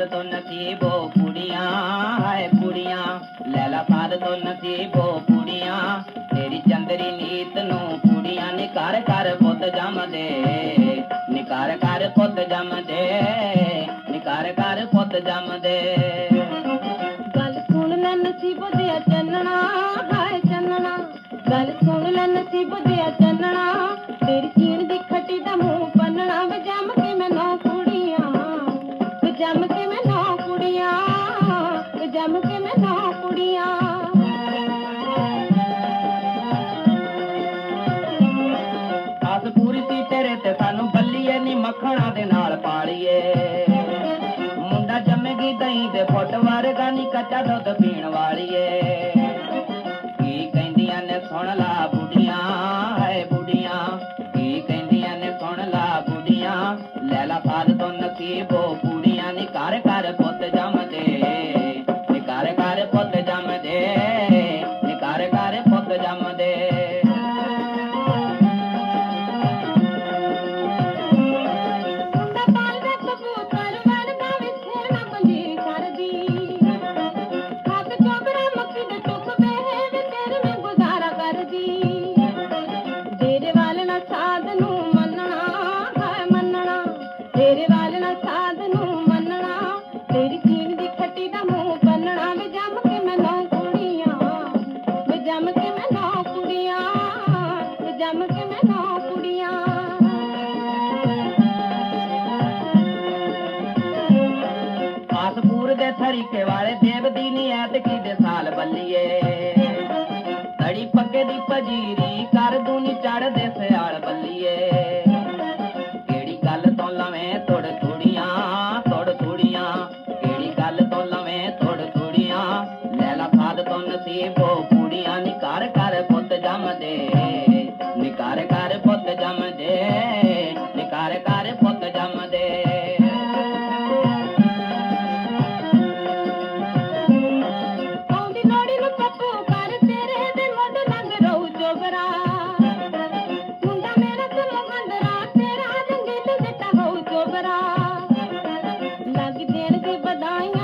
ਨਸੀਬੋ ਕੁੜੀਆਂ, ਹਾਏ ਕੁੜੀਆਂ। ਲੈਲਾ ਫਾਦ ਤੋਂ ਨਸੀਬੋ ਕੁੜੀਆਂ, ਤੇਰੀ ਚੰਦਰੀ ਨੀਤ ਨੂੰ ਕੁੜੀਆਂ ਨਿਕਾਰ ਕਰ ਪੁੱਤ ਜੰਮਦੇ। ਨਿਕਾਰ ਕਰ ਪੁੱਤ ਜੰਮਦੇ, ਨਿਕਾਰ ਕਰ ਪੁੱਤ ਜੰਮਦੇ। ਗੱਲ ਸੁਣ ਲੈ ਨਸੀਬ ਦੇ ਚੰਨਣਾ, ਹਾਏ ਚੰਨਣਾ। ਗੱਲ ਸੁਣ ਲੈ ਨਸੀਬ ਦੇ ਚੰਨਣਾ ਆਸ ਪੂਰੀ ਤੇਰੇ ਤੇ ਸਾਨੂੰ ਬੱਲੀਏ, ਨੀ ਮੱਖਣਾ ਦੇ ਨਾਲ ਪਾਲੀਏ। ਮੁੰਡਾ ਜੰਮੇਗੀ ਦਹੀਂ ਦੇ ਫੁੱਟ ਵਰਗਾ, ਨੀ ਕੱਚਾ ਦੁੱਧ ਪੀਣ ਵਾਲੀਏ। ਕੀ ਕਹਿੰਦੀਆਂ ਨੇ, ਸੁਣ ਲਾ ਬੁੱਢੀਆਂ ਹੈ ਬੁੱਢੀਆਂ। ਕੀ ਕਹਿੰਦੀਆਂ ਨੇ, ਸੁਣ ਲਾ ਬੁੱਢੀਆਂ। ਲੈ ਲਾ ਆਸਪੂਰ ਥਰੀਕੇ ਵਾਲੇ ਦੇਵ ਦੀ ਨੀ ਐਤਕੀ ਦੇ ਸਾਲ ਬੱਲੀਏ? ਤੜੀ ਪੱਕੇ ਦੀ ਪਜੀਰੀ ਕਰ ਦੂਨੀ ਚੜਦੇ ਸਿਆਲ ਬੱਲੀਏ। ਕਿਹੜੀ ਗੱਲ ਤੋਂ ਲਵੇਂ ਤੋੜ ਥੋੜੀਆਂ ਤੋੜ ਥੋੜੀਆਂ? ਕਿਹੜੀ ਗੱਲ ਤੋਂ ਲਵੇਂ ਤੋੜ ਥੋੜੀਆਂ? ਲੈ ਲਾ ਫਾਦ ਤੋਂ ਨਸੀਬੋ ਕੁੜੀਆਂ ਨਿਕਾਰ ਕਰ ਪੁੱਤ ਜੰਮਦੇ। बधाई